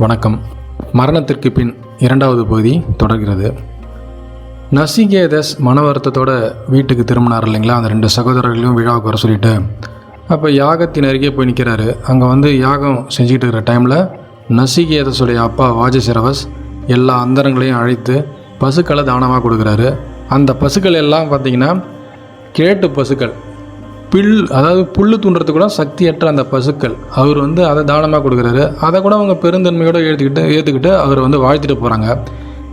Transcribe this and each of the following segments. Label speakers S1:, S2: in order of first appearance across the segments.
S1: வணக்கம். மரணத்திற்கு பின் இரண்டாவது பகுதி தொடர்கிறது. நசிகேதஸ் மன வருத்தத்தோட வீட்டுக்கு திரும்பினார் இல்லைங்களா? அந்த ரெண்டு சகோதரர்களையும் விழாவுக்கு வர சொல்லிட்டு. அப்போ யாகத்தின் அருகே போய் நிற்கிறாரு அங்கே வந்து யாகம் செஞ்சுக்கிட்டு இருக்கிற டைமில் நசிகேதஸுடைய அப்பா வாஜசிரவஸ் எல்லா அந்தரங்களையும் அழைத்து பசுக்களை தானமாக கொடுக்குறாரு. அந்த பசுக்கள் எல்லாம் பார்த்திங்கன்னா கிழட்டு பசுக்கள். பில் அதாவது புல்லு தூண்டுறது கூட சக்தியற்ற அந்த பசுக்கள். அவர் வந்து அதை தானமாக கொடுக்குறாரு. அதை கூட அவங்க பெருந்தன்மையோடு ஏற்றுக்கிட்டு ஏற்றுக்கிட்டு அவர் வந்து வாழ்த்திட்டு போகிறாங்க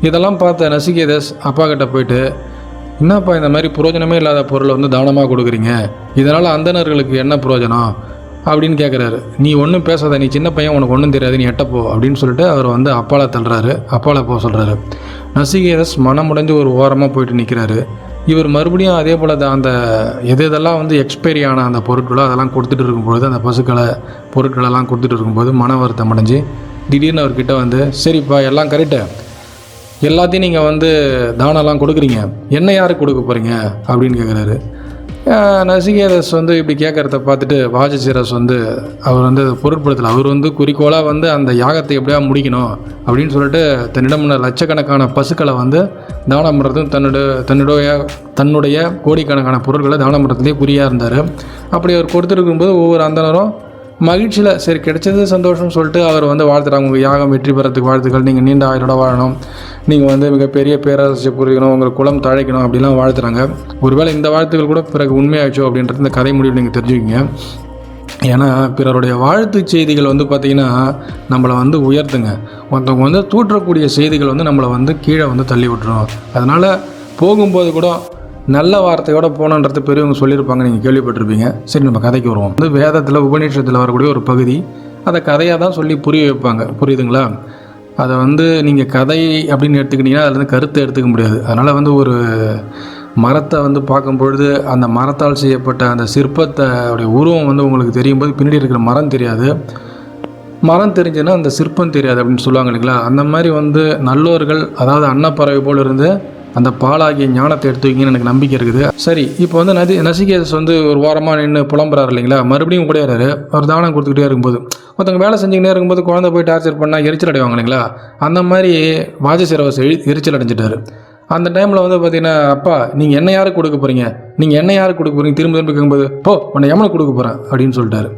S1: இதெல்லாம் பார்த்த நசிகேதஸ் அப்பா கிட்ட போயிட்டு என்னப்பா இந்த மாதிரி புரோஜனமே இல்லாத பொருளை வந்து தானமாக கொடுக்குறீங்க? இதனால் அந்தணர்களுக்கு என்ன புரோஜனம்? அப்படின்னு கேட்குறாரு நீ ஒன்றும் பேசாத. நீ சின்ன பையன் உனக்கு ஒன்றும் தெரியாது. நீ எட்டப்போ அப்படின்னு சொல்லிட்டு அவர் வந்து அப்பால தள்ளுறாரு. அப்பால போக சொல்கிறாரு நசிகேதஸ் மனமுடைஞ்சு ஒரு ஓரமாக போயிட்டு நிற்கிறாரு இவர் மறுபடியும் அதே போல் அந்த எது எதெல்லாம் வந்து எக்ஸ்பைரி ஆன அந்த பொருட்களோ அதெல்லாம் கொடுத்துட்டு இருக்கும்போது அந்த பசுக்களை பொருட்களெல்லாம் கொடுத்துட்டு இருக்கும்போது மன வருத்தம் அடைஞ்சு திடீர்னு அவர்கிட்ட வந்து சரிப்பா எல்லாம் கரெக்டு எல்லாத்தையும் நீங்கள் வந்து தானம்லாம் கொடுக்குறீங்க. என்ன யாருக்கு கொடுக்க போகிறீங்க அப்படின்னு கேட்குறாரு நசிகேரஸ் வந்து இப்படி கேட்குறத பார்த்துட்டு வாஜசிரஸ் வந்து அவர் வந்து பொருட்படுத்தலை. அவர் வந்து குறிக்கோளாக வந்து அந்த யாகத்தை எப்படியா முடிக்கணும் அப்படின்னு சொல்லிட்டு தன்னிடம் உள்ள லட்சக்கணக்கான பசுக்களை வந்து தானம் பண்ணுறதும் தன்னுடைய தன்னுடைய தன்னுடைய கோடிக்கணக்கான பொருட்களை தானம் பண்ணுறதுலேயே குறியாக இருந்தார். அப்படி அவர் கொடுத்துருக்கும்போது ஒவ்வொரு அந்தனரும் மகிழ்ச்சியில் சரி கிடைச்சது சந்தோஷம்னு சொல்லிட்டு அவர் வந்து வாழ்த்துறாங்க. உங்கள் யாகம் வெற்றி பெறத்துக்கு வாழ்த்துக்கள். நீங்கள் நீண்ட ஆயிரோட வாழணும். நீங்கள் வந்து மிகப்பெரிய பேரரசை புரியணும் உங்கள் குளம் தழைக்கணும் அப்படிலாம் வாழ்த்துறாங்க. ஒருவேளை இந்த வாழ்த்துக்கள் கூட பிறகு உண்மையாச்சோ அப்படின்றது இந்த கதை முடிவு நீங்கள் தெரிஞ்சுக்கிங்க. ஏன்னா பிறருடைய வாழ்த்து செய்திகள் வந்து பார்த்திங்கன்னா நம்மளை வந்து உயர்த்துங்க. ஒருத்தவங்க வந்து தூற்றக்கூடிய செய்திகள் வந்து நம்மளை வந்து கீழே வந்து தள்ளி விட்டுரும். அதனால் போகும்போது கூட நல்ல வார்த்தையோட போகணுன்றது பெரியவங்க சொல்லியிருப்பாங்க நீங்கள் கேள்விப்பட்டிருப்பீங்க. சரி நம்ம கதைக்கு வருவோம். வந்து வேதத்தில் உபநிஷத்தில் வரக்கூடிய ஒரு பகுதி அதை கதையாக தான் சொல்லி புரிய வைப்பாங்க. புரியுதுங்களா? அதை வந்து நீங்கள் கதை அப்படின்னு எடுத்துக்கிட்டிங்கன்னா அதில் வந்து கருத்தை எடுத்துக்க முடியாது. அதனால் வந்து ஒரு மரத்தை வந்து பார்க்கும் பொழுது அந்த மரத்தால் செய்யப்பட்ட அந்த சிற்பத்தை உடைய உருவம் வந்து உங்களுக்கு தெரியும் போது பின்னாடி இருக்கிற மரம் தெரியாது. மரம் தெரிஞ்சுன்னா அந்த சிற்பம் தெரியாது அப்படின்னு சொல்லுவாங்க இல்லைங்களா? அந்த மாதிரி வந்து நல்லோர்கள் அதாவது அன்னப்பறவை போல் இருந்து அந்த பாலாகிய ஞானத்தை எடுத்துவீங்கன்னு எனக்கு நம்பிக்கை இருக்குது. சரி இப்போ வந்து நதி நசிகேதஸ் வந்து ஒரு வாரமாக நின்று புலம்புறாரு இல்லைங்களா? மறுபடியும் கூடையாரு அவர் தானம் கொடுத்துக்கிட்டே இருக்கும்போது ஒருத்தவங்க வேலை செஞ்சுக்கிட்டே இருக்கும்போது குழந்தை போய் டார்ச்சர் பண்ணால் எரிச்சல் அடைவாங்க இல்லைங்களா? அந்த மாதிரி வாஜசிரவஸ் எரிச்சல் அடைஞ்சிட்டாரு. அந்த டைமில் வந்து பார்த்தீங்கன்னா அப்பா நீங்கள் என்ன யாருக்கு கொடுக்க போகிறீங்க நீங்கள் என்ன யாருக்கு கொடுக்க போகிறீங்க திரும்ப திரும்ப கேட்கும்போது போ உன்னை எமனை கொடுக்க போகிறேன் அப்படின்னு சொல்லிட்டாரு.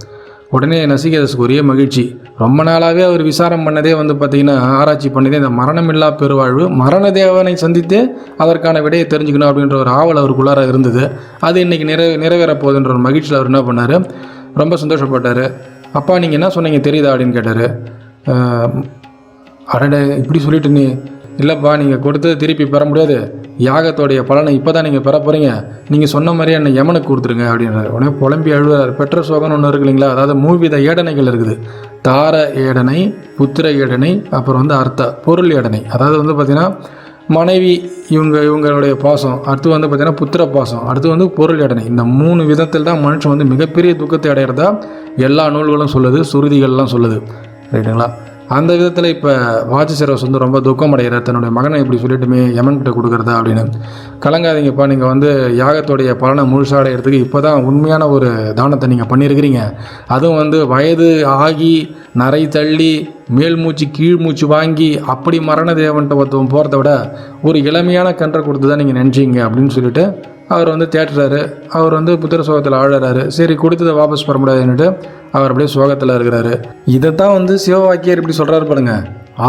S1: உடனே நசிகேதஸுக்கு ஒரே மகிழ்ச்சி. ரொம்ப நாளாகவே அவர் விசாரம் பண்ணதே வந்து பார்த்திங்கன்னா ஆராய்ச்சி பண்ணதே இந்த மரணமில்லா பெருவாழ்வு மரண தேவனை சந்தித்து அதற்கான விடையை தெரிஞ்சுக்கணும் அப்படின்ற ஒரு ஆவல் அவருக்குள்ளார இருந்தது. அது இன்றைக்கி நிறைவே நிறைவேற போகுதுன்ற ஒரு மகிழ்ச்சியில் அவர் என்ன பண்ணார்? ரொம்ப சந்தோஷப்பட்டார். அப்பா நீங்கள் என்ன சொன்னீங்க? தெரியுதா அப்படின்னு கேட்டார். அடடே இப்படி சொல்லிட்டு நீ இல்லைப்பா நீங்கள் கொடுத்தது திருப்பி பெற முடியாது. யாகத்தோடைய பலனை இப்போ தான் நீங்கள் பெற போகிறீங்க நீங்கள் சொன்ன மாதிரியே என்னை யமனுக்கு கொடுத்துருங்க அப்படின்றார். உடனே புலம்பி அழுவார் பெற்ற சோகன் ஒன்று இருக்கு இல்லைங்களா? அதாவது மூவித ஏடனைகள் இருக்குது. தார ஏடனை புத்திர ஏடனை அப்புறம் வந்து அர்த்த பொருள் ஏடனை. அதாவது வந்து பார்த்திங்கன்னா மனைவி இவங்க இவங்களுடைய பாசம். அடுத்து வந்து பார்த்திங்கன்னா புத்திர பாசம். அடுத்து வந்து பொருள் ஏடனை. இந்த மூணு விதத்தில் தான் மனுஷன் வந்து மிகப்பெரிய துக்கத்தை அடையிறதா எல்லா நூல்களும் சொல்லுது சுருதிகள்லாம் சொல்லுது. ரைட்டுங்களா அந்த விதத்தில் இப்போ வாஜசிரவஸ் வந்து ரொம்ப துக்கம் அடைகிறார் தன்னுடைய மகனை இப்படி சொல்லிட்டுமே யமன்கிட்ட கொடுக்குறதா அப்படின்னு. கலங்காதீங்கப்பா நீங்கள் வந்து யாகத்தோடைய பலனை முழுசாக அடையிறதுக்கு இப்போ தான் உண்மையான ஒரு தானத்தை நீங்கள் பண்ணியிருக்கிறீங்க. அதுவும் வந்து வயது ஆகி நரை தள்ளி மேல் மூச்சு கீழ் மூச்சு வாங்கி அப்படி மரண தேவன்ட்ட ஒருத்தவன் போகிறத விட ஒரு இளமையான கன்றை கொடுத்து தான் நீங்கள் நினச்சிங்க அப்படின்னு சொல்லிட்டு அவர் வந்து தேட்டுறாரு. அவர் வந்து புத்திர சோகத்தில் ஆழறாரு. சரி கொடுத்ததை வாபஸ் பெற முடியாதுன்னுட்டு அவர் அப்படியே சோகத்தில் இருக்கிறாரு. இதைத்தான் வந்து சிவவாக்கியர் இப்படி சொல்கிறாரு பாருங்க.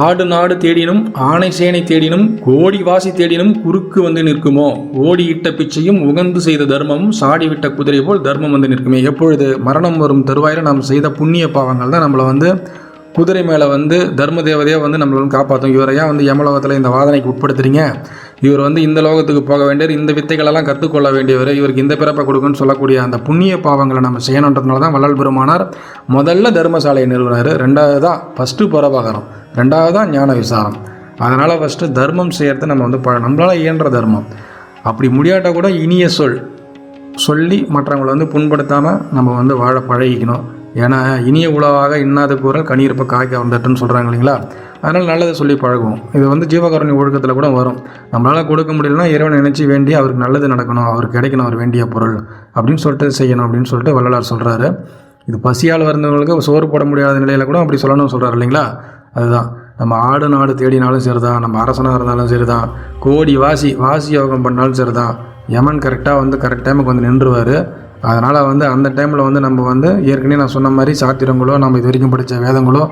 S1: ஆடு நாடு தேடினும் ஆணை சேனை தேடினும் கோடி வாசி தேடினும் குறுக்கு வந்து நிற்குமோ? ஓடி இட்ட பிச்சையும் உகந்து செய்த தர்மமும் சாடி விட்ட குதிரை போல் தர்மம் வந்து நிற்குமே. எப்பொழுது மரணம் வரும் தருவாயில் நாம் செய்த புண்ணிய பாவங்கள் தான் நம்மளை வந்து குதிரை மேலே வந்து தர்ம தேவதையாக வந்து நம்மளை வந்து காப்பாற்றும் இவரை ஏன் வந்து யமலோகத்தில் இந்த வாதனைக்கு உட்படுத்துறீங்க? இவர் வந்து இந்த லோகத்துக்கு போக வேண்டியவர் இந்த வித்தைகளெல்லாம் கற்றுக்கொள்ள வேண்டியவர் இவருக்கு இந்த பிறப்பை கொடுக்குன்னு சொல்லக்கூடிய அந்த புண்ணிய பாவங்களை நம்ம செய்யணுன்றதுனால தான் வள்ளல் பெருமானார் முதல்ல தர்மசாலையை நிறுவனார். ரெண்டாவது தான் ஃபஸ்ட்டு பரபாகரம் ரெண்டாவது தான் ஞான விசாரம். அதனால் ஃபஸ்ட்டு தர்மம் செய்கிறது நம்ம வந்து ப நம்மளால் இயன்ற தர்மம். அப்படி முடியாட்டால் கூட இனிய சொல் சொல்லி மற்றவங்களை வந்து புண்படுத்தாமல் நம்ம வந்து வாழ பழகிக்கணும். ஏன்னா இனிய உணவாக இன்னாத கூறல் கனியிருப்ப காய்க்க வந்துட்டுன்னு சொல்கிறாங்க இல்லைங்களா? அதனால் நல்லதை சொல்லி பழகுவோம். இது வந்து ஜீவகாரணி ஒழுக்கத்தில் கூட வரும். நம்மளால் கொடுக்க முடியலன்னா இறைவனை நினச்சி வேண்டி அவருக்கு நல்லது நடக்கணும் அவருக்கு கிடைக்கணும் அவர் வேண்டிய பொருள் அப்படின்னு சொல்லிட்டு செய்யணும் அப்படின்னு சொல்லிட்டு வள்ளலார் சொல்கிறாரு இது பசியால் வந்தவங்களுக்கு சோறு போட முடியாத நிலையில் கூட அப்படி சொல்லணும்னு சொல்கிறார் இல்லைங்களா? அதுதான். நம்ம ஆடு நாடு தேடினாலும் சரிதான் நம்ம அரசனாக இருந்தாலும் சரிதான் கோடி வாசி வாசி யோகம் பண்ணாலும் சரிதான். யமன் கரெக்டாக வந்து கரெக்ட் டைமுக்கு வந்து நின்றுவார். அதனால் வந்து அந்த டைமில் வந்து நம்ம வந்து ஏற்கனவே நான் சொன்ன மாதிரி சாத்திரங்களோ நம்ம இது வரைக்கும் படித்த வேதங்களோ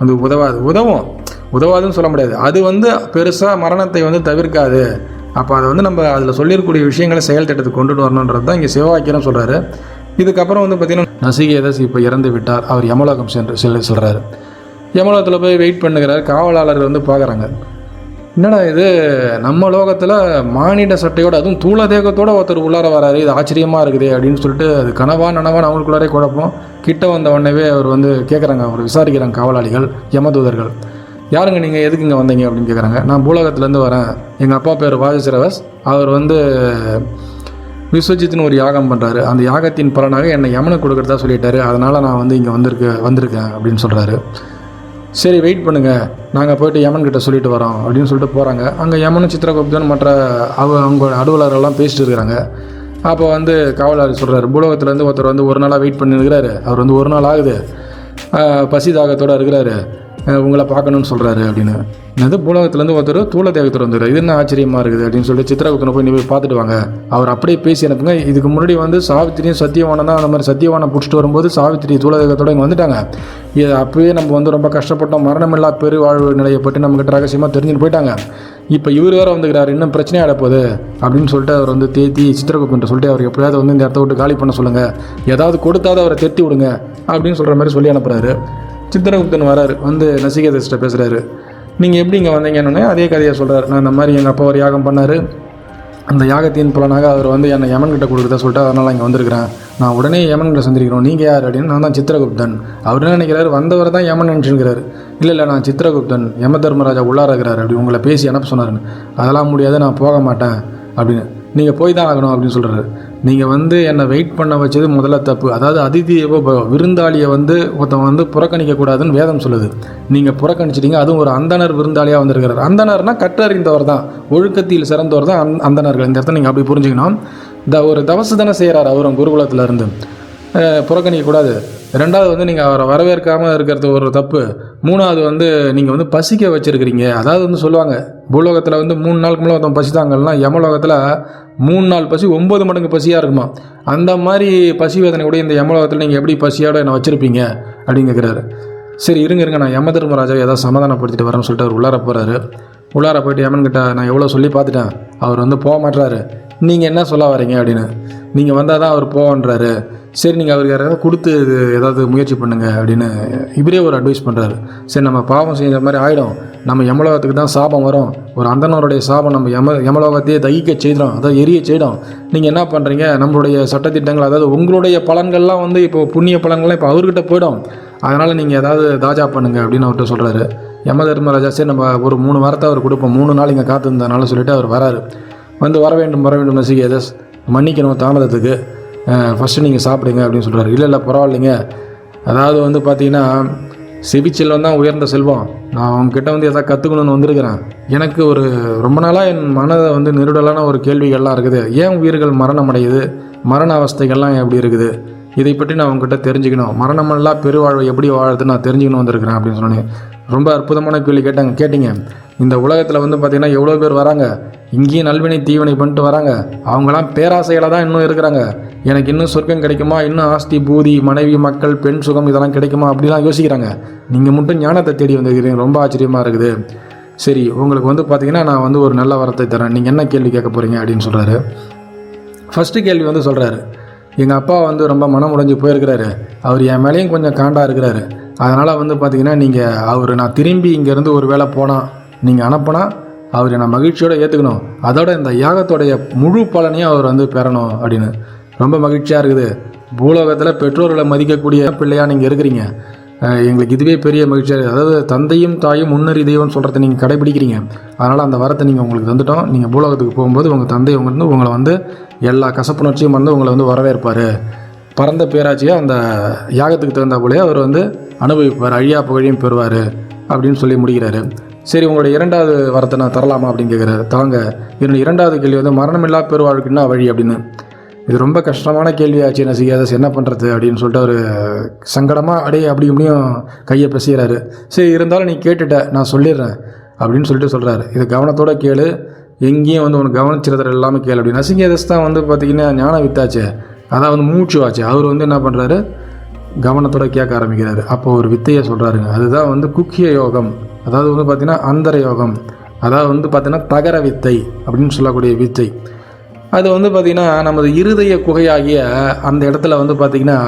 S1: வந்து உதவாது. உதவும். உதவாதுன்னு சொல்ல முடியாது. அது வந்து பெருசாக மரணத்தை வந்து தவிர்க்காது. அப்போ அதை வந்து நம்ம அதில் சொல்லியிருக்கக்கூடிய விஷயங்களை செயல் திட்டத்துக்கு கொண்டுட்டு வரணுன்றது தான் இங்கே சிவவாக்கியம் சொல்கிறாரு இதுக்கப்புறம் வந்து பார்த்திங்கன்னா நசிகேதஸ் இப்போ இறந்து விட்டார். அவர் யமலோகம் சென்று செல்ல சொல்கிறாரு யமலோகத்தில் போய் வெயிட் பண்ணுகிறார். காவலாளர் வந்து பார்க்குறாங்க என்னடா இது? நம்ம லோகத்தில் மானிட சட்டையோட அதுவும் தூளதேகத்தோட ஒருத்தர் உள்ளார வராரு. இது ஆச்சரியமாக இருக்குது அப்படின்னு சொல்லிட்டு அது கனவா நனவான் அவங்களுக்குள்ளாரே குழப்பம். கிட்ட வந்த உடனே அவர் வந்து கேட்குறாங்க அவர் விசாரிக்கிறாங்க காவலாளிகள் யமதூதர்கள். யாருங்க நீங்கள் எதுக்கு இங்கே வந்தீங்க? அப்படின்னு கேட்குறாங்க நான் பூலோகத்துலேருந்து வரேன். எங்கள் அப்பா பேர் வாஜசிரவஸ் அவர் வந்து விஸ்வஜித்னு ஒரு யாகம் பண்ணுறாரு அந்த யாகத்தின் பலனாக என்னை யமனுக்கு கொடுக்குறதா சொல்லிட்டாரு. அதனால் நான் வந்து இங்கே வந்திருக்க வந்திருக்கேன் அப்படின்னு சொல்கிறாரு சரி வெயிட் பண்ணுங்கள் நாங்கள் போயிட்டு யமன் கிட்ட சொல்லிட்டு வரோம் அப்படின்னு சொல்லிட்டு போகிறாங்க அங்கே யமனும் சித்திரகுப்தன் மற்ற அவ அவங்க அலுவலர்கள்லாம் பேசிட்டு இருக்கிறாங்க அப்போ வந்து காவலாளர் சொல்கிறார் பூலோகத்துலேருந்து ஒருத்தர் வந்து ஒரு நாளாக வெயிட் பண்ணிருக்கிறாரு. அவர் வந்து ஒரு நாள் ஆகுது. பசி தாகத்தோடு இருக்கிறாரு. உங்களை பார்க்கணும்னு சொல்கிறாரு அப்படின்னு. என்னது பூலகத்துலேருந்து ஒருத்தர் தூள தேகத்தோடு இது என்ன ஆச்சரியமாக இருக்குது அப்படின்னு சொல்லிட்டு சித்திரகுப்தனை போய் நீ போய் பார்த்துட்டு வாங்க. அவர் அப்படியே பேசி அனுப்புங்க இதுக்கு முன்னாடி வந்து சாவித்திரியும் சத்தியவானம் தான் அந்த மாதிரி சத்தியவானம் பிடிச்சிட்டு வரும்போது சாவித்திரி தூள தேகத்தோட இங்கே வந்துட்டாங்க. இது அப்போயே நம்ம வந்து ரொம்ப கஷ்டப்பட்டோம். மரணமில்லா பெரு வாழ்வு நிலையை பற்றி நம்மக்கிட்ட ரகசியமாக தெரிஞ்சுட்டு போயிட்டாங்க. இப்போ இவர் வேற வந்துக்கிறார். இன்னும் பிரச்சனை ஆகிடப்போகுது அப்படின்னு சொல்லிட்டு அவர் வந்து தேத்தி சித்திரகுப்தன்ட்டு சொல்லிட்டு அவர் எப்படியாவது வந்து இந்த இடத்த விட்டு காலி பண்ண சொல்லுங்கள் ஏதாவது கொடுத்தாவது அவரை தெத்தி விடுங்க அப்படின்னு சொல்கிற மாதிரி சொல்லி அனுப்புகிறாரு சித்திரகுப்தன் வராரு வந்து நசிகேதஸ்ட்ட பேசுகிறாரு நீங்கள் எப்படி இங்கே வந்தீங்கன்னு அதே கதையை சொல்கிறார் நான் இந்த மாதிரி எங்கள் அப்பா ஒரு யாகம் பண்ணார். அந்த யாகத்தின் பலனாக அவர் வந்து என்னை யமன் கிட்ட கொடுக்குறதா சொல்லிட்டு அதனால் இங்கே வந்திருக்கிறேன். நான் உடனே யமன் கிட்ட நீங்கள் யார் அப்படின்னு? நான் தான் சித்திரகுப்தன். அவர் என்ன நினைக்கிறாரு? வந்தவர் தான் யமன் நினச்சிருக்கிறாரு இல்லை இல்லை நான் சித்திரகுப்தன். யம தர்மராஜா உள்ளார இருக்கிறார் அப்படி உங்களை பேசி அனுப்ப சொன்னாருன்னு. அதெல்லாம் முடியாது நான் போக மாட்டேன் அப்படின்னு. நீங்கள் போய் தான் ஆகணும் அப்படின்னு சொல்கிறாரு நீங்கள் வந்து என்னை வெயிட் பண்ண வச்சது முதல்ல தப்பு. அதாவது அதிதி விருந்தாளியை வந்து ஒருத்தன் வந்து புறக்கணிக்க கூடாதுன்னு வேதம் சொல்லுது. நீங்கள் புறக்கணிச்சிட்டீங்க அதுவும் ஒரு அந்தனர் விருந்தாளியாக வந்திருக்கிறார். அந்தனர்னா கற்றறிந்தவர் தான். ஒழுக்கத்தில் சிறந்தவர் தான் அந் அந்தனர்கள் இந்த இடத்த நீங்கள் அப்படி புரிஞ்சுக்கணும். இந்த ஒரு தவசு தானே செய்கிறார் அவரும் குருகுலத்தில் இருந்து புறக்கணிக்கக்கூடாது. ரெண்டாவது வந்து நீங்கள் அவரை வரவேற்காமல் இருக்கிறது ஒரு தப்பு. மூணாவது வந்து நீங்கள் வந்து பசிக்க வச்சுருக்கிறீங்க. அதாவது வந்து சொல்லுவாங்க பூலோகத்தில் வந்து மூணு நாளுக்கு மேலே ஒருத்தன் பசித்தாங்கன்னா யமலோகத்தில் மூணு நாள் பசி ஒம்பது மடங்கு பசியாக இருக்குமா? அந்த மாதிரி பசி வேதனை கூட இந்த யமலோகத்தில் நீங்கள் எப்படி பசியோட என்னை வச்சுருப்பீங்க? அப்படின்னு கேட்குறாரு சரி இருங்க இருங்க. நான் யம தர்மராஜாவை ஏதாவது சமாதானப்படுத்திட்டு வரேன்னு சொல்லிட்டு அவர் உள்ளார போகிறாரு உள்ளார போயிட்டு யமன்கிட்ட நான் எவ்வளோ சொல்லி பார்த்துட்டேன். அவர் வந்து போக மாட்றாரு. நீங்கள் என்ன சொல்ல வரீங்க அப்படின்னு. நீங்கள் வந்தால் தான் அவர் போகன்றாரு சரி நீங்கள் அவருக்கு யாராவது கொடுத்து இது ஏதாவது முயற்சி பண்ணுங்கள் அப்படின்னு இவரே ஒரு அட்வைஸ் பண்ணுறாரு சரி நம்ம பாவம் செஞ்ச மாதிரி ஆகிடும் நம்ம யமலோகத்துக்கு தான் சாபம் வரும். ஒரு அந்தனருடைய சாபம் நம்ம யம யமலோகத்தையே தகிக்க செய்கிறோம் அதாவது எரிய செய்கிறோம் நீங்கள் என்ன பண்ணுறீங்க நம்மளுடைய சட்டத்திட்டங்கள் அதாவது உங்களுடைய பலன்கள்லாம் வந்து இப்போ புண்ணிய பலன்கள்லாம் இப்போ அவர்கிட்ட போயிடும். அதனால் நீங்கள் ஏதாவது தாஜா பண்ணுங்க அப்படின்னு அவர்கிட்ட சொல்கிறாரு யம தர்மராஜா சரி நம்ம ஒரு மூணு வாரத்தை அவர் கொடுப்போம். மூணு நாள் இங்கே காத்திருந்தனால சொல்லிட்டு அவர் வராரு. வந்து வர வேண்டும் வர வேண்டும் நசிகேதஸ் மன்னிக்கணும் தாமதத்துக்கு. ஃபஸ்ட்டு நீங்கள் சாப்பிடுங்க அப்படின்னு சொல்கிறாரு இல்லை இல்லை பரவாயில்லைங்க. அதாவது வந்து பார்த்தீங்கன்னா செவிச்செல்வம் தான் உயர்ந்த செல்வம். நான் அவங்கக்கிட்ட வந்து எதாவது கற்றுக்கணும்னு வந்திருக்கிறேன். எனக்கு ஒரு ரொம்ப நாளாக என் மனதை வந்து நெருடலான ஒரு கேள்விகள்லாம் இருக்குது. ஏன் உயிர்கள் மரணம் அடையுது மரண அவஸ்தைகள்லாம் எப்படி இருக்குது? இதை பற்றி நான் உங்ககிட்ட தெரிஞ்சுக்கணும். மரணமெல்லாம் பெருவாழ்வு எப்படி வாழுறது நான் தெரிஞ்சுக்கணும் வந்திருக்கிறேன் அப்படின்னு சொன்னேன். ரொம்ப அற்புதமான கேள்வி கேட்டாங்க. கேட்டிங்க. இந்த உலகத்தில் வந்து பார்த்திங்கன்னா எவ்வளோ பேர் வராங்க? இங்கேயும் நல்வினை தீவினை பண்ணிட்டு வராங்க. அவங்களாம் பேராசையில் தான் இன்னும் இருக்கிறாங்க. எனக்கு இன்னும் சொர்க்கம் கிடைக்குமா? இன்னும் ஆஸ்தி பூதி மனைவி மக்கள் பெண் சுகம் இதெல்லாம் கிடைக்குமா? அப்படிலாம் யோசிக்கிறாங்க. நீங்கள் மட்டும் ஞானத்தை தேடி வந்திருக்கிறீங்க. ரொம்ப ஆச்சரியமாக இருக்குது. சரி உங்களுக்கு வந்து பார்த்தீங்கன்னா நான் வந்து ஒரு நல்ல வரத்தை தரேன். நீங்கள் என்ன கேள்வி கேட்க போகிறீங்க அப்படின்னு சொல்கிறாரு ஃபஸ்ட்டு கேள்வி வந்து சொல்கிறாரு எங்கள் அப்பா வந்து ரொம்ப மனம் உடைஞ்சு போயிருக்கிறாரு. அவர் என் மேலேயும் கொஞ்சம் காண்டாக இருக்கிறாரு. அதனால் வந்து பார்த்தீங்கன்னா நீங்கள் அவர் நான் திரும்பி இங்கேருந்து ஒரு வேளை போனால் நீங்கள் அனுப்புனா அவர் என்னை மகிழ்ச்சியோடு ஏற்றுக்கணும் அதோட இந்த யாகத்தோடைய முழு பலனையும் அவர் வந்து பெறணும் அப்படின்னு. ரொம்ப மகிழ்ச்சியாக இருக்குது. பூலோகத்தில் பெற்றோர்களை மதிக்கக்கூடிய பிள்ளையாக நீங்கள் இருக்கிறீங்க. எங்களுக்கு இதுவே பெரிய மகிழ்ச்சியாக இருக்குது. அதாவது தந்தையும் தாயும் முன்னறி தெய்வம்னு சொல்கிறத நீங்கள் கடைபிடிக்கிறீங்க. அதனால் அந்த வரத்தை நீங்கள் உங்களுக்கு தந்துட்டோம். நீங்கள் பூலோகத்துக்கு போகும்போது உங்கள் தந்தை வந்து உங்களை வந்து எல்லா கசப்புணர்ச்சியும் வந்து உங்களை வந்து வரவேற்பார். பரந்த பேராட்சியாக அந்த யாகத்துக்கு தகுந்த போலே அவர் வந்து அனுபவிப்பார் அழியா புகழையும் பெறுவார் அப்படின்னு சொல்லி முடிகிறாரு. சரி உங்களுடைய இரண்டாவது வரத்தை நான் தரலாமா அப்படின்னு கேட்குறாரு தாங்க என்னுடைய இரண்டாவது கேள்வி வந்து மரணமில்லா பெருவாழ்க்குன்னா என்ன வழி அப்படின்னு? இது ரொம்ப கஷ்டமான கேள்வியாச்சு நசிகேதஸ் என்ன பண்ணுறது அப்படின்னு சொல்லிட்டு அவர் சங்கடமாக அப்படியே அப்படி இப்படியும் கையை பிசைகிறாரு சரி இருந்தாலும் நீ கேட்டுட்ட நான் சொல்லிடுறேன் அப்படின்னு சொல்லிட்டு சொல்கிறாரு இது கவனத்தோட கேளு. எங்கேயும் வந்து உனக்கு கவனிச்சிருக்கிற எல்லாமே கேளு அப்படின்னு. நசிங்கேதஸ் தான் வந்து பார்த்திங்கன்னா ஞான வித்தாச்சு. அதான் வந்து மூச்சு ஆச்சு. அவர் வந்து என்ன பண்ணுறாரு கவனத்தோட கேட்க ஆரம்பிக்கிறாரு. அப்போ ஒரு வித்தையை சொல்கிறாருங்க அதுதான் வந்து குக்கிய யோகம். அதாவது வந்து பார்த்திங்கன்னா அந்தர யோகம். அதாவது வந்து பார்த்திங்கன்னா தகர வித்தை அப்படின்னு சொல்லக்கூடிய வித்தை. அது வந்து பார்த்திங்கன்னா நமது இருதய குகையாகிய அந்த இடத்துல வந்து பார்த்திங்கன்னா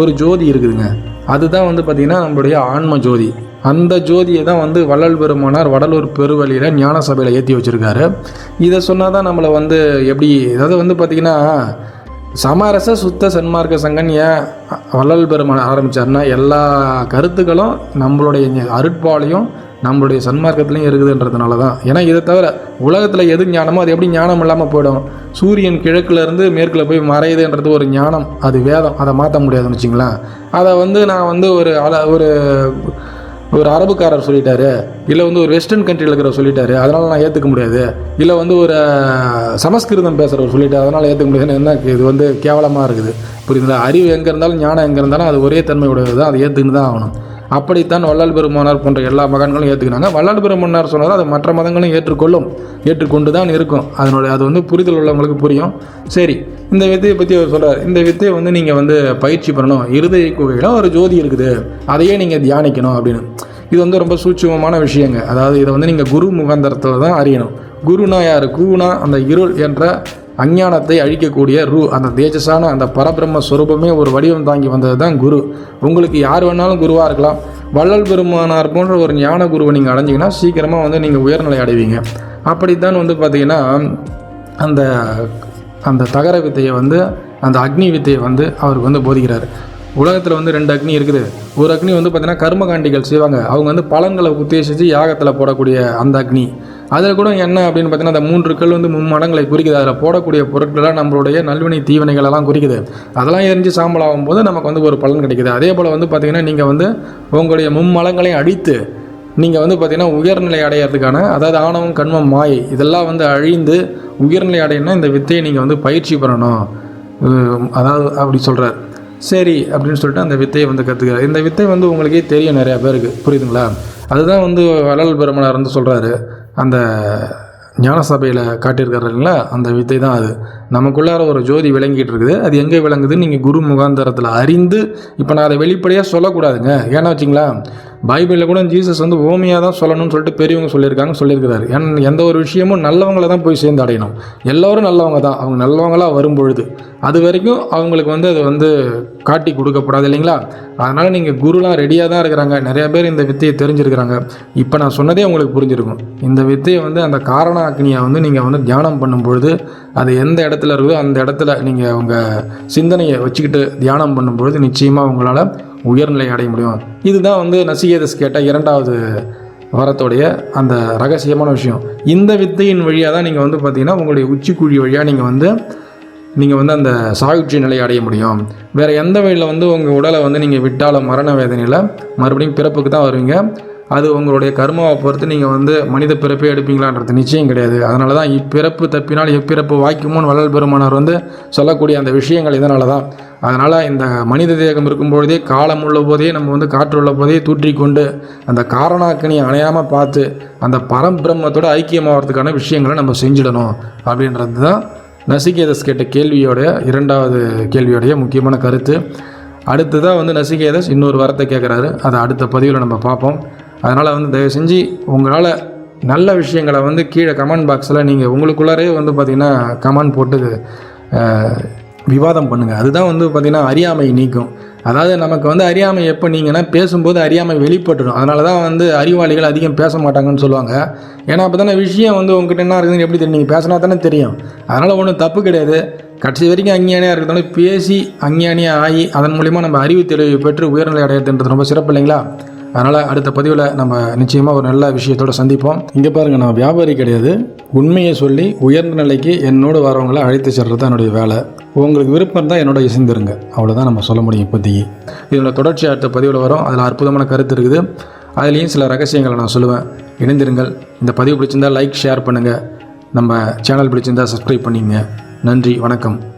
S1: ஒரு ஜோதி இருக்குதுங்க. அதுதான் வந்து பார்த்திங்கன்னா நம்மளுடைய ஆன்ம ஜோதி. அந்த ஜோதியை தான் வந்து வள்ளல் பெருமானார் வடலூர் பெருவழியில் ஞான சபையில் ஏற்றி வச்சுருக்காரு. இதை சொன்னால் தான் நம்மளை வந்து எப்படி அதாவது வந்து பார்த்திங்கன்னா சமரச சுத்த சன்மார்க்க சங்கன் ஏன் வள்ளல் பெருமான ஆரம்பித்தார்னா எல்லா கருத்துக்களும் நம்மளுடைய அருட்பாலையும் நம்மளுடைய சன்மார்க்கத்துலையும் இருக்குதுன்றதுனால தான் ஏன்னா இதை தவிர உலகத்தில் எது ஞானமோ அது எப்படி ஞானம் இல்லாமல் போயிடும்? சூரியன் கிழக்குலேருந்து மேற்கில் போய் மறையுதுன்றது ஒரு ஞானம் அது வேதம் அதை மாற்ற முடியாதுன்னு வச்சிங்களேன். அதை வந்து நான் வந்து ஒரு அல ஒரு ஒரு அரபுக்காரர் சொல்லிட்டாரு இல்லை வந்து ஒரு வெஸ்டர்ன் கண்ட்ரியில் இருக்கிறவர் சொல்லிட்டாரு அதனால் நான் ஏற்றுக்க முடியாது. இல்லை வந்து ஒரு சமஸ்கிருதம் பேசுகிறவர் சொல்லிட்டாரு அதனால் ஏற்றுக்க முடியாதுன்னு என்ன இது வந்து கேவலமாக இருக்குது. புரியுதுங்களா? அறிவு எங்கே இருந்தாலும் ஞானம் எங்கே இருந்தாலும் அது ஒரே தன்மையுடையது தான் அதை ஏற்றுக்கிட்டு தான் ஆகணும். அப்படித்தான் வள்ளல் பெருமானார் போன்ற எல்லா மகன்களும் ஏற்றுக்கினாங்க வள்ளல் பெருமானார் சொன்னது அது மற்ற மதங்களும் ஏற்றுக்கொள்ளும் ஏற்றுக்கொண்டு தான் இருக்கும். அதனுடைய அது வந்து புரிதல் உள்ளவங்களுக்கு புரியும். சரி இந்த வித்தையை பற்றி அவர் சொல்கிறார் இந்த வித்தையை வந்து நீங்கள் வந்து பயிற்சி பண்ணணும். இருதய குகையில் ஒரு ஜோதி இருக்குது. அதையே நீங்கள் தியானிக்கணும் அப்படின்னு. இது வந்து ரொம்ப சூட்சமமான விஷயங்க. அதாவது இதை வந்து நீங்கள் குரு முகாந்தரத்தில் தான் அறியணும். குருனா யார்? குருனா அந்த இருள் என்ற அஞ்ஞானத்தை அழிக்கக்கூடிய ரூ அந்த தேஜஸான அந்த பரபிரம்ம ஸ்வரூபமே ஒரு வடிவம் தாங்கி வந்தது தான் குரு. உங்களுக்கு யார் வேணாலும் குருவாக இருக்கலாம். வள்ளல் பெருமானார் போன்ற ஒரு ஞான குருவை நீங்கள் அடைஞ்சிங்கன்னா சீக்கிரமாக வந்து நீங்கள் உயர்நிலை அடைவீங்க. அப்படித்தான் வந்து பார்த்தீங்கன்னா அந்த அந்த தகர வித்தையை வந்து அந்த அக்னி வித்தையை வந்து அவருக்கு வந்து போதிக்கிறார். உலகத்தில் வந்து ரெண்டு அக்னி இருக்குது. ஒரு அக்னி வந்து பார்த்திங்கன்னா கர்மகாண்டிகள் செய்வாங்க. அவங்க வந்து பழங்களை உத்தேசித்து யாகத்தில் போடக்கூடிய அந்த அக்னி. அதில் கூட என்ன அப்படின்னு பார்த்தீங்கன்னா அந்த மூன்று கல் வந்து மும்மடங்களை குறிக்குது. அதில் போடக்கூடிய பொருட்கள்லாம் நம்மளுடைய நல்வினை தீவினைகளெல்லாம் குறிக்குது. அதெல்லாம் எரிஞ்சு சாம்பல் ஆகும்போது நமக்கு வந்து ஒரு பலன் கிடைக்குது. அதே போல் வந்து பார்த்தீங்கன்னா நீங்கள் வந்து உங்களுடைய மும்மலங்களையும் அழித்து நீங்கள் வந்து பார்த்தீங்கன்னா உயர்நிலை அடையிறதுக்கான அதாவது ஆணவம் கண்மம் மாயை இதெல்லாம் வந்து அழிந்து உயர்நிலை அடையணும்னா இந்த வித்தையை நீங்கள் வந்து பயிற்சி பண்ணணும் அதாவது அப்படி சொல்கிறார் சரி அப்படின்னு சொல்லிட்டு அந்த வித்தையை வந்து கற்றுக்கிறார் இந்த வித்தை வந்து உங்களுக்கே தெரியும் நிறையா பேருக்கு. புரியுதுங்களா? அதுதான் வந்து வள்ளல் பெருமனார் வந்து சொல்கிறாரு அந்த ஞான சபையில் காட்டியிருக்காருங்களா அந்த வித்தை தான் அது. நமக்குள்ளார ஒரு ஜோதி விளங்கிட்டு இருக்குது அது எங்கே விளங்குதுன்னு நீங்கள் குரு முகாந்தரத்தில் அறிந்து இப்போ நான் அதை வெளிப்படையாக சொல்லக்கூடாதுங்க. ஏன்னா வச்சிங்களா பைபிளில் கூட ஜீசஸ் வந்து ஓமியாக தான் சொல்லணும்னு சொல்லிட்டு பெரியவங்க சொல்லியிருக்காங்க சொல்லியிருக்கிறாரு. ஏன் எந்த ஒரு விஷயமும் நல்லவங்கள தான் போய் சேர்ந்து அடையணும். எல்லோரும் நல்லவங்க தான். அவங்க நல்லவங்களாக வரும்பொழுது அது வரைக்கும் அவங்களுக்கு வந்து அது வந்து காட்டி கொடுக்கப்படாது இல்லைங்களா? அதனால் நீங்கள் குருலாம் ரெடியாக தான் இருக்கிறாங்க. நிறைய பேர் இந்த வித்தையை தெரிஞ்சிருக்கிறாங்க. இப்போ நான் சொன்னதே உங்களுக்கு புரிஞ்சிருக்கும். இந்த வித்தையை வந்து அந்த காரண அக்னியை வந்து நீங்கள் வந்து தியானம் பண்ணும்பொழுது அது எந்த இடத்துல இருக்குதோ அந்த இடத்துல நீங்கள் உங்கள் சிந்தனையை வச்சுக்கிட்டு தியானம் பண்ணும்பொழுது நிச்சயமாக உங்களால் உயர்நிலை அடைய முடியும். இதுதான் வந்து நசிகேதஸ் கேட்ட இரண்டாவது வரத்துடைய அந்த ரகசியமான விஷயம். இந்த வித்தையின் வழியாக தான் நீங்கள் வந்து பார்த்தீங்கன்னா உங்களுடைய உச்சிக்குழி வழியாக நீங்கள் வந்து நீங்கள் வந்து அந்த சாயுட்சி நிலையை அடைய முடியும். வேறு எந்த வழியில் வந்து உங்கள் உடலை வந்து நீங்கள் விட்டாலும் மரண வேதனையில் மறுபடியும் பிறப்புக்கு தான் வருவீங்க. அது உங்களுடைய கர்மாவை பொறுத்து நீங்கள் வந்து மனித பிறப்பே எடுப்பீங்களான்றது நிச்சயம் கிடையாது. அதனால தான் இப்பிறப்பு தப்பினால் எப்பிறப்பு வாய்க்குமோன்னு வள்ளல் பெருமானார் வந்து சொல்லக்கூடிய அந்த விஷயங்கள் இதனால தான். அதனால் இந்த மனித தேகம் இருக்கும் பொழுதே காலம் உள்ள போதே நம்ம வந்து காற்றுள்ள போதே தூற்றிக்கொண்டு அந்த காரணாக்கனியை அணையாமல் பார்த்து அந்த பரம்பிரம்மத்தோட ஐக்கியமாகறதுக்கான விஷயங்களை நம்ம செஞ்சிடணும் அப்படின்றது தான் நசிகேதஸ் கேட்ட கேள்வியோடைய இரண்டாவது கேள்வியோடைய முக்கியமான கருத்து. அடுத்ததாக வந்து நசிகேதஸ் இன்னொரு வாரத்தை கேட்குறாரு அதை அடுத்த பதிவில் நம்ம பார்ப்போம். அதனால் வந்து தயவு செஞ்சு உங்களால் நல்ல விஷயங்களை வந்து கீழே கமெண்ட் பாக்ஸில் நீங்கள் உங்களுக்குள்ளாரே வந்து பார்த்திங்கன்னா கமெண்ட் போட்டு விவாதம் பண்ணுங்கள் அதுதான் வந்து பார்த்திங்கன்னா அறியாமை நீக்கும். அதாவது நமக்கு வந்து அறியாமை எப்போ நீங்கன்னா பேசும்போது அறியாமை வெளிப்பட்டுடும் அதனால தான் வந்து அறிவாளிகள் அதிகம் பேச மாட்டாங்கன்னு சொல்லுவாங்க. ஏன்னா அப்போ தானே விஷயம் வந்து உங்ககிட்ட என்ன இருக்குதுன்னு எப்படி தெரியும்? நீங்கள் பேசினா தானே தெரியும். அதனால் ஒன்றும் தப்பு கிடையாது. கடைசி வரைக்கும் அஞ்ஞானியாக இருக்கிறதால பேசி அஞ்ஞானியாக ஆகி அதன் மூலிமா நம்ம அறிவு தெளிவு பெற்று உயர்நிலை அடையிறதுன்றது ரொம்ப சிறப்பு இல்லைங்களா? அதனால் அடுத்த பதிவில் நம்ம நிச்சயமாக ஒரு நல்ல விஷயத்தோட சந்திப்போம். இங்கே பாருங்கள் நான் வியாபாரி கிடையாது. உண்மையை சொல்லி உயர்ந்த நிலைக்கு என்னோடு வரவங்களை அழைத்து செல்றது தான் என்னுடைய வேலை. உங்களுக்கு விருப்பம் தான் என்னோட இசைந்துருங்க. அவ்வளோதான் நம்ம சொல்ல முடியும் இப்போதைக்கு. இதோட தொடர்ச்சி அடுத்த பதிவில் வரும். அதில் அற்புதமான கருத்து இருக்குது. அதுலேயும் சில ரகசியங்களை நான் சொல்லுவேன். இணைந்திருங்கள். இந்த பதிவு பிடிச்சிருந்தால் லைக் ஷேர் பண்ணுங்கள் நம்ம சேனல் பிடிச்சிருந்தால் சப்ஸ்கிரைப் பண்ணிங்க. நன்றி வணக்கம்.